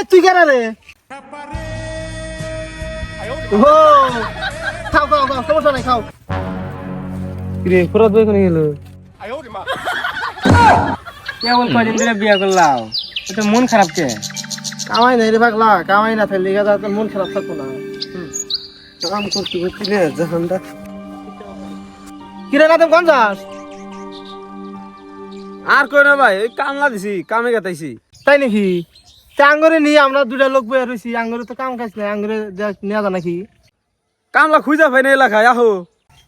এই তুই কেন রে? ও খাও খাও খাও সমস্যা নাই খাও। রে ফরাদ ভাই কোনে গেল? কেমন কদিন ধরে বিয়া করলাম। তো মন খারাপ কে? কামাই নাই রে পাগলা কামাই না থাকলে গা তোর মন খারাপ থাকব না। কাম করতে করতে না জাহানটা কিরে না তুমি কোন যাস? আর কই না ভাই ওই কামলা দিছি কামে গাতাইছি। তাই নাকি? আঙ্গরে নিয়ে আমরা দুটা লোক বয়ে রয়েছি আঙ্গরে তো কাম খাইছ না আঙ্গরে নেওয়া যায় নাকি? কামলা খুঁজা পাই না এলাকায় আহো।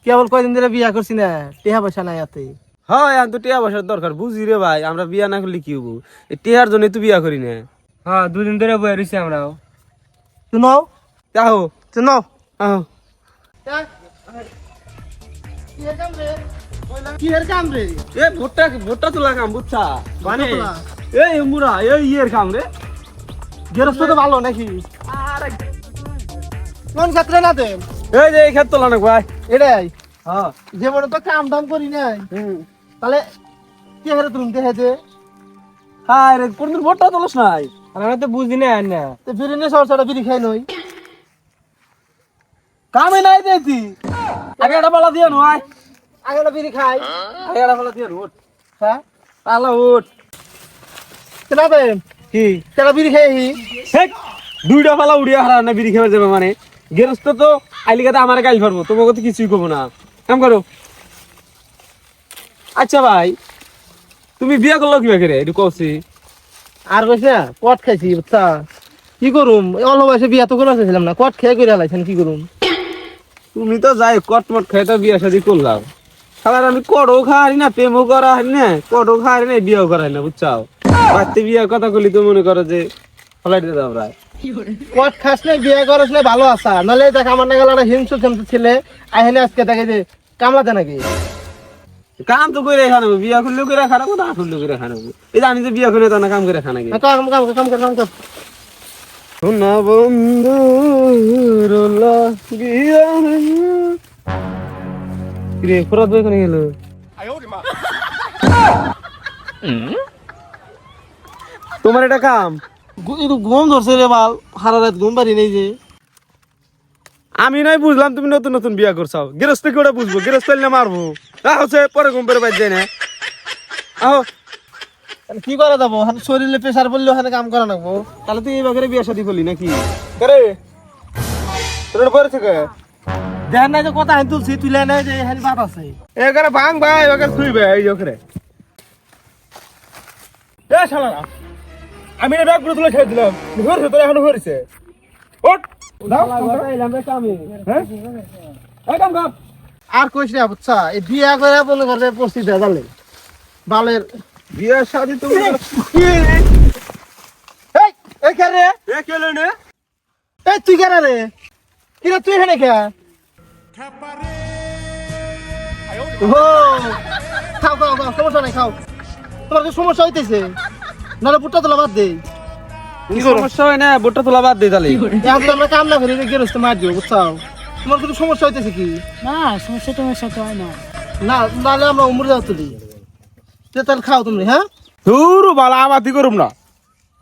কেবল কয়দিন ধরে বিয়া করছি না টেহা পয়সা নাই হাতে। হয় আমি তো টিয়া বসার দরকার বুঝি রে ভাই আমরা বিয়া না করলে কি হব? টিয়ার জন্য তো বিয়া করি না। হ্যাঁ দুদিন ধরে বয়ে রয়েছি আমরাও। তুই নাও। আহো। তুই নাও। আহো। কাম রে? এ ভুট্টা ভুট্টা তোলা কাম বুঝছা? মানে এই মুরা এই ইয়ের কাম রে। গেরস্ত তো ভালো নাকি? কোন ক্ষেত্রে না দে এই যে এই তোলা না ভাই। এটাই। হ্যাঁ। যে বড় তো কাম দাম করি নাই। তাহলে কি হারে তুমি দেখেছে হায় রে কোনদিন ভুট্টা তোলস নাই? আমি তো বুঝি না না তো বিড়ি নিয়ে সরসরা বিড়ি খাই নই কামে নাই দেতি আগে একটা পালা দিয়ে নয় আগে না বিড়ি খাই। আগে একটা পালা দিয়ে উঠ। হ্যাঁ? পালা উঠ। কেনা দে কি? কেনা বিড়ি খাই হি দুইটা পালা উড়িয়া হারা না বিড়ি খেয়ে যাবে মানে। গেরস্ত তো আইলিকাতে আমার গাইল পারব তোমাকে তো কিছুই কবো না। কাম করো। আচ্ছা ভাই তুমি বিয়া করল কি করে? একটু কছি আর কইছে না, কট খাইছি বুঝছা? কি করুম? অল্প বয়সে বিয়া তো করে চাইছিলাম না কট খেয়ে করে লাইছেন কি করুম? তুমি তো যাই কটমট খেয়ে তো বিয়া শাদি করলাম। খাবার আমি কড়ও খাই না প্রেমও করা হয় না কড়ও খাই না বিয়েও করাই না বুঝছাও? বাড়তে বিয়ার কথা কলি তো মনে করো যে ফলাই দিতে দাও প্রায়। কট খাস না বিয়া করস না ভালো আসা নাহলে দেখ আমার না গেল একটা হিংসু হিংসু ছেলে। আইনে আজকে দেখে যে কামলাতে নাকি? কাম তো করে খানা বিয়া করলেও করে খানা না করলেও করে খানা এই আমি যে বিয়া করলে তো না কাম করে খানা কাম কাম কাম কর কাম কর। সোনা বন্ধু রোলা গিয়া। রে ফরাদ ভাই কোনে গেল? তোমার এটা কাম? একটু ঘুম ধরছে রে বাল। সারা রাত ঘুম পারি নেই যে। আমি নাই বুঝলাম তুমি নতুন নতুন বিয়া করছাও। গৃহস্থ কি ওটা বুঝব? গৃহস্থ না মারবো। হচ্ছে পরে ঘুম পেরে বাজ যায় না। আহো। কি করা যাব? শরীরে প্রেশার পড়লে ওখানে কাম করা লাগবো। তাহলে তুই এই বাগেরে বিয়া শাদি করলি নাকি? করে? তোর থেকে? দেখ নাই যে কথা হাই তুলছি তুলে নাই যে হানি বাত আছে। এখানে ভাঙ ভাই ওকে শুইবে এই ওখানে। এ শালা আমি না ব্যাগগুলো তুলে ছেড়ে দিলাম। ঘুরছে। তোর এখনও হ্যাঁ? কাম কাম। আর কইস না বুঝছা এই বিয়া করে মনে করে পড়ছি দেখালে বালের বিয়া শাদি তো এই এই কে রে? এ কেলে নে? এই তুই কেন রে কিরে তুই এখানে কে? ও খাও খাও খাও সমস্যা নাই খাও। তোমার কি সমস্যা হইতেছে? নাহলে বুটটা তোলা বাদ দে। কি সমস্যা হয় না বোটটা তোলা বাদ দে তাহলে। এখন আমরা কাম না করি গেরস্তে মার দিও বুঝছাও? তোমার কিছু সমস্যা হইতেছে কি? না সমস্যা টমস্যা তো হয় না। না নাহলে আমরা উমর তুলি তাহলে খাও তুমি হ্যাঁ? ধুরু বালা আমাতি করুম না।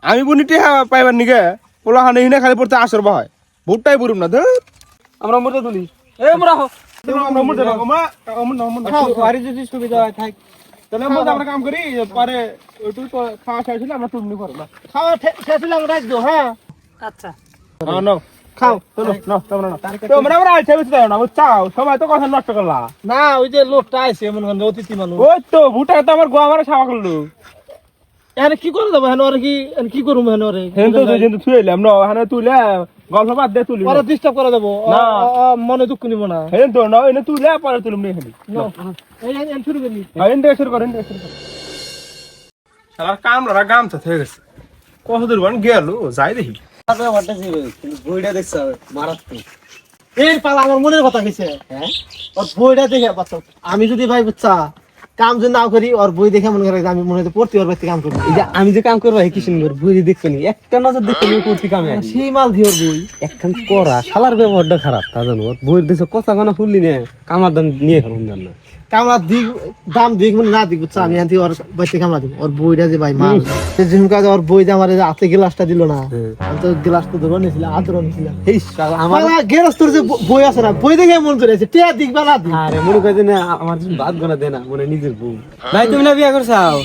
আমি বুনি টিহা পাইবার নিগে পোলা হানে হিনে খালি পড়তে আসর বহায়। ভুট্টাই পুরুম না ধুর। আমরা মরতে তুলি এ মোরা হো আমরা না আমরা আমরা আমরা খাও খাও। বাড়ি যদি সুবিধা হয় থাক। তাহলে আমরা আমরা কাম করি পরে ওইটু তো খাওয়া শেষ হলে আমরা টুমনি করব। না খাওয়া আমরা রাখব হ্যাঁ? আচ্ছা। হ্যাঁ নাও খাও চলো নাও তোমরা নাও তোমরা আবার আইছে বুঝতে না বুঝছাও সবাই তো কথা নষ্ট করলা। না ওই যে লোকটা আইছে অতিথি মানুষ। ওই তো ভুট্টা তো আমার গোয়া আমার সাবা করল। এখানে কি করে দেবো হেন কি কি করব হেন ওরে? হেন তো দুই দিন না হানে তুইলে গল্প বাদ দে তুলি ওরা ডিস্টার্ব করে দেবো। মনে দুঃখ নিব না। হেন তো না এনে তুইলে পরে তুলুম নি। এই এই- এই শুরু করি। হেন দে শুরু করেন দে শুরু করেন শালা কাম লড়া গাম তো থেকে গেছে। কত দূর বান গেল যাই দেখি। বইটা দেখছ মারাত্মক। এই পালা আমার মনের কথা কইছে। হ্যাঁ? ওর বইটা দেখে বাচ্চা আমি যদি ভাই বাচ্চা কাম যদি নাও করি ওর বই দেখে মনে করে আমি মনে হয় পড়তে বাড়িতে কাম করব। এই যে আমি যে কাম করব কিশোর বই? দেখতে নি একটা নজর দেখতে নি করতে কামে সেই মাল দিয়ে ওর বই। একখান করা শালার ব্যবহারটা খারাপ তা জানো? ওর বইয়ের দেশে কথা কানা ফুললি নে কামার দাম নিয়ে ফেলুন জান? না কামলা দিক দাম দিক মানে না দিক বুঝছ? আমি আনতে ওর বাইতে কামলা দিব। ওর বইটা যে ভাই মাল। জিম কাজ ওর বইটা আমার হাতে গ্লাসটা দিল না। আমি তো গ্লাস তো ধরে নিয়েছিলাম আদর নিয়েছিলাম এই আমার গ্যারেজ তোর যে বই আছে না বই দেখে মন চলে আছে টিয়া দিক বা না দিক আরে মনে কয় না আমার জন্য বাদ গোনা দেনা মনে নিজের বউ। ভাই তুমি না বিয়া করছাও?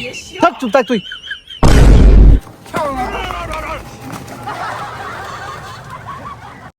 থাক চুপ থাক তুই।